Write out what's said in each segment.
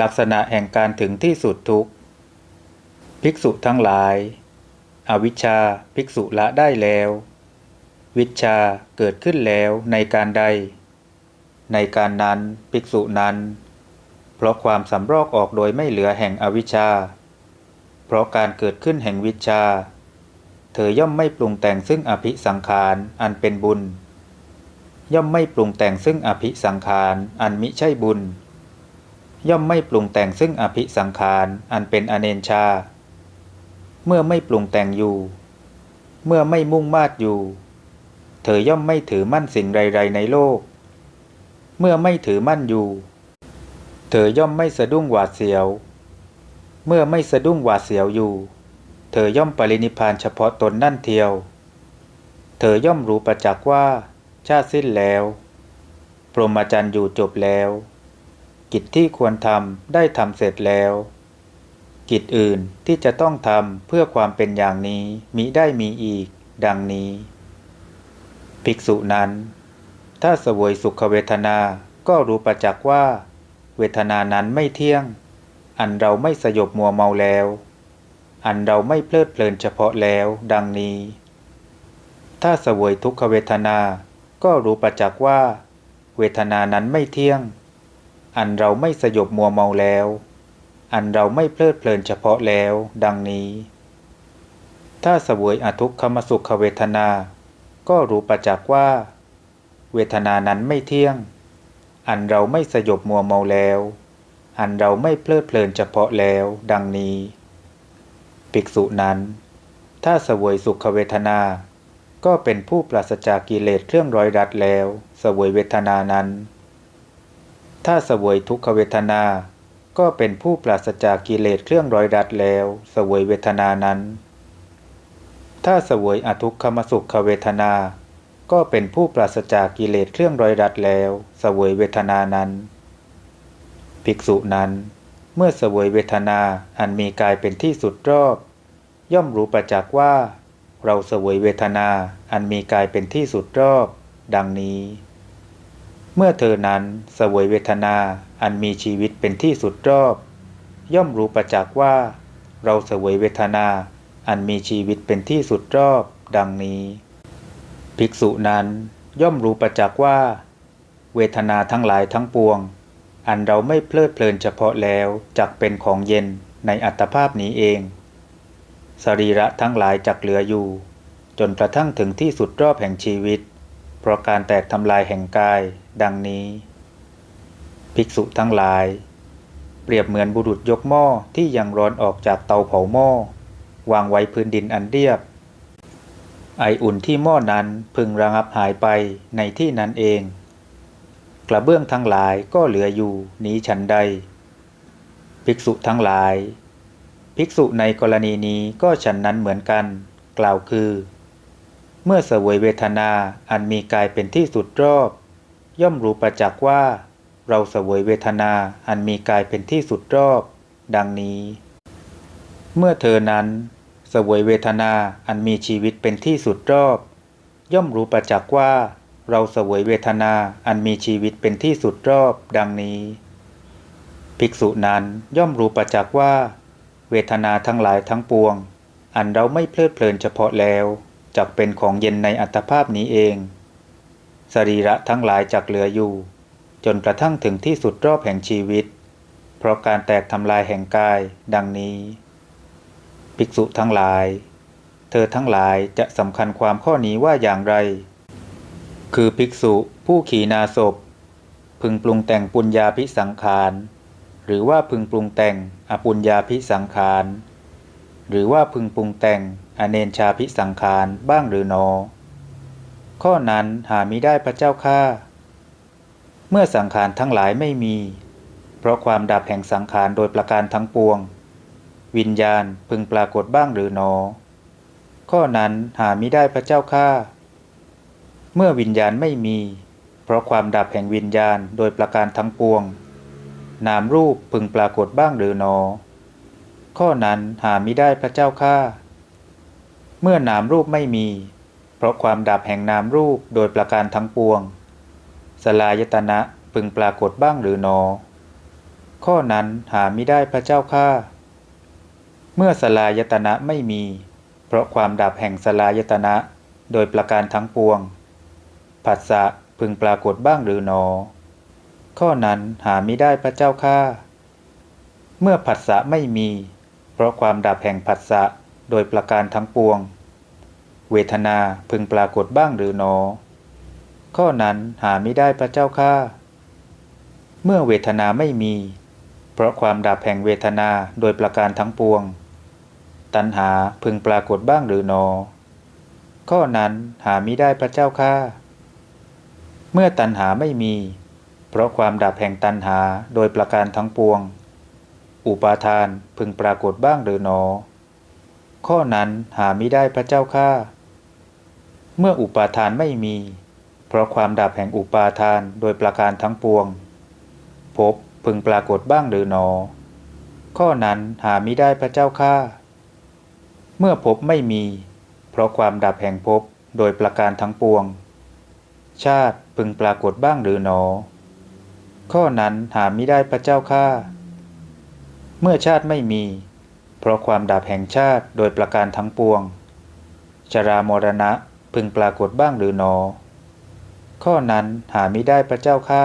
ลักษณะแห่งการถึงที่สุดทุกภิกษุทั้งหลาย อวิชชาภิกษุละได้แล้ว วิชชาเกิดขึ้นแล้วในการใด ในการนั้นภิกษุนั้น เพราะความสำรอกออกโดยไม่เหลือแห่งอวิชชา เพราะการเกิดขึ้นแห่งวิชชาเธอย่อมไม่ปรุงแต่งซึ่งอภิสังขารอันเป็นบุญ ย่อมไม่ปรุงแต่งซึ่งอภิสังขารอันมิใช่บุญ ย่อมไม่ปรุงแต่งซึ่งอภิสังขารอันเป็นอเนนชา เมื่อไม่ปรุงแต่งอยู่ เมื่อไม่มุ่งมาดอยู่ เธอย่อมไม่ถือมั่นสิ่งใดๆในโลก เมื่อไม่ถือมั่นอยู่ เธอย่อมไม่สะดุ้งหวาดเสียว เมื่อไม่สะดุ้งหวาดเสียวอยู่ เธอย่อมปรินิพานเฉพาะตนนั่นเทียว เธอย่อมรู้ประจักษ์ว่า ชาติสิ้นแล้ว พรหมจรรย์อยู่จบแล้ว กิจที่ควรทำได้ทำเสร็จแล้ว กิจอื่นที่จะต้องทำเพื่อความเป็นอย่างนี้มิได้มีอีก ดังนี้ ภิกษุนั้น ถ้าสวยสุขเวทนาก็รู้ประจักษ์ว่า เวทนานั้นไม่เที่ยง อันเราไม่สยบมัวเมาแล้ว อันเราไม่เพลิดเพลินเฉพาะแล้ว ดังนี้ ถ้าสวยทุกขเวทนา ก็รู้ประจักษ์ว่า เวทนานั้นไม่เที่ยง อันเราไม่สยบมัวเมาแล้ว อันเราไม่เพลิดเพลินเฉพาะแล้ว ดังนี้ ถ้าเสวยอทุกขมสุขเวทนา ก็รู้ประจักษ์ว่า เวทนานั้นไม่เที่ยง อันเราไม่สยบมัวเมาแล้ว อันเราไม่เพลิดเพลินเฉพาะแล้ว ดังนี้ ภิกษุนั้น ถ้าเสวยสุขเวทนา ก็เป็นผู้ปราศจากกิเลสเครื่องร้อยรัดแล้วเสวยเวทนานั้น ถ้าเสวยทุกขเวทนา ก็เป็นผู้ปราศจากกิเลสเครื่องร้อยรัดแล้วเสวยเวทนานั้น ถ้าเสวยอทุกขมสุขเวทนา ก็เป็นผู้ปราศจากกิเลสเครื่องร้อยรัดแล้วเสวยเวทนานั้น ภิกษุนั้น เมื่อเสวยเวทนาอันมีกายเป็นที่สุดรอบ ย่อมรู้ประจักษ์ว่า เราเสวยเวทนาอันมีกายเป็นที่สุดรอบ ดังนี้ เมื่อเธอนั้นเสวยเวทนาอันมีชีวิตเป็นที่สุดรอบ ย่อมรู้ประจักษ์ว่า เราเสวยเวทนาอันมีชีวิตเป็นที่สุดรอบ ดังนี้ ภิกษุนั้นย่อมรู้ประจักษ์ว่า เวทนาทั้งหลายทั้งปวง อันเราไม่เพลิดเพลินเฉพาะแล้วจักเป็นของเย็นในอัตภาพนี้เอง สรีระทั้งหลายจักเหลืออยู่ จนกระทั่งถึงที่สุดรอบแห่งชีวิต เพราะการแตกทำลายแห่งกาย ดังนี้ ภิกษุทั้งหลาย เปรียบเหมือนบุรุษยกหม้อที่ยังร้อนออกจากเตาเผาหม้อ วางไว้พื้นดินอันเรียบ ไออุ่นที่หม้อนั้นพึงระงับหายไปในที่นั้นเอง กระเบื้องทั้งหลายก็เหลืออยู่นี้ฉันใด ภิกษุทั้งหลาย ภิกษุในกรณีนี้ก็ฉันนั้นเหมือนกัน กล่าวคือเมื่อเสวยเวทนาอันมีกายเป็นที่สุดรอบ ย่อมรู้ประจักษ์ว่า เราเสวยเวทนาอันมีกายเป็นที่สุดรอบ ดังนี้ เมื่อเธอนั้นเสวยเวทนาอันมีชีวิตเป็นที่สุดรอบ ย่อมรู้ประจักษ์ว่า เราเสวยเวทนาอันมีชีวิตเป็นที่สุดรอบ ดังนี้ ภิกษุนั้นย่อมรู้ประจักษ์ว่า เวทนาทั้งหลายทั้งปวง อันเราไม่เพลิดเพลินเฉพาะแล้วจักเป็นของเย็นในอัตภาพนี้เอง สรีระทั้งหลายจักเหลืออยู่ จนกระทั่งถึงที่สุดรอบแห่งชีวิต เพราะการแตกทำลายแห่งกายดังนี้ ภิกษุทั้งหลาย เธอทั้งหลายจะสำคัญความข้อนี้ว่าอย่างไร คือภิกษุผู้ขีนาศพ พึงปรุงแต่งปุญญาพิสังขารหรือว่าพึงปรุงแต่งอปุญญาพิสังขารหรือว่าพึงปรุงแต่งอเนนชาพิสังขารบ้างหรือหนอ ข้อนั้นหามิได้พระเจ้าข้าเมื่อสังขารทั้งหลายไม่มี เพราะความดับแห่งสังขารโดยประการทั้งปวง วิญญาณพึงปรากฏบ้างหรือหนอ ข้อนั้นหามิได้พระเจ้าข้าเมื่อวิญญาณไม่มี เพราะความดับแห่งวิญญาณโดยประการทั้งปวง นามรูปพึงปรากฏบ้างหรือหนอ ข้อนั้นหามิได้พระเจ้าข้าเมื่อนามรูปไม่มี ราะความดับแห่งนามรูปโดยประการทั้งปวง สลายตนะพึงปรากฏบ้างหรือหนอ ข้อนั้นหาไม่ได้พระเจ้าข้าเมื่อสลายตนะไม่มี เพราะความดับแห่งสลายตนะโดยประการทั้งปวง ผัสสะพึงปรากฏบ้างหรือหนอ ข้อนั้นหาไม่ได้พระเจ้าข้าเมื่อผัสสะไม่มี เพราะความดับแห่งผัสสะโดยประการทั้งปวง เวทนาพึงปรากฏบ้างหรือหนอ ข้อนั้นหาไม่ได้พระเจ้าข้าเมื่อเวทนาไม่มี เพราะความดับแห่งเวทนาโดยประการทั้งปวง ตัณหาพึงปรากฏบ้างหรือหนอ ข้อนั้นหาไม่ได้พระเจ้าข้าเมื่อตัณหาไม่มี เพราะความดับแห่งตัณหาโดยประการทั้งปวง อุปาทานพึงปรากฏบ้างหรือหนอ ข้อนั้นหาไม่ได้พระเจ้าข้า เมื่ออุปาทานไม่มี เพราะความดับแห่งอุปาทานโดยประการทั้งปวงภพพึงปรากฏบ้างหรือหนอ ข้อนั้นหาไม่ได้พระเจ้าข้าเมื่อภพไม่มี เพราะความดับแห่งภพโดยประการทั้งปวง ชาติพึงปรากฏบ้างหรือหนอ ข้อนั้นหาไม่ได้พระเจ้าข้าเมื่อชาติไม่มี เพราะความดับแห่งชาติโดยประการทั้งปวง ชรามรณะ พึงปรากฏบ้างหรือหนอ ข้อนั้นหาไม่ได้พระเจ้าข้า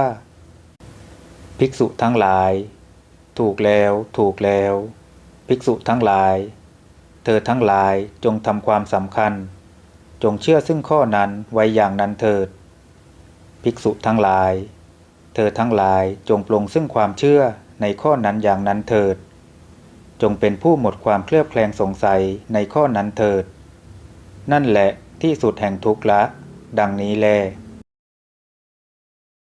ภิกษุทั้งหลาย ถูกแล้วถูกแล้ว ภิกษุทั้งหลาย เธอทั้งหลายจงทำความสำคัญ จงเชื่อซึ่งข้อนั้นไว้อย่างนั้นเถิด ภิกษุทั้งหลาย เธอทั้งหลายจงปลงซึ่งความเชื่อในข้อนั้นอย่างนั้นเถิด จงเป็นผู้หมดความเคลือบแคลงสงสัยในข้อนั้นเถิด นั่นแหละ ที่สุดแห่งทุกข์ละ ดังนี้แล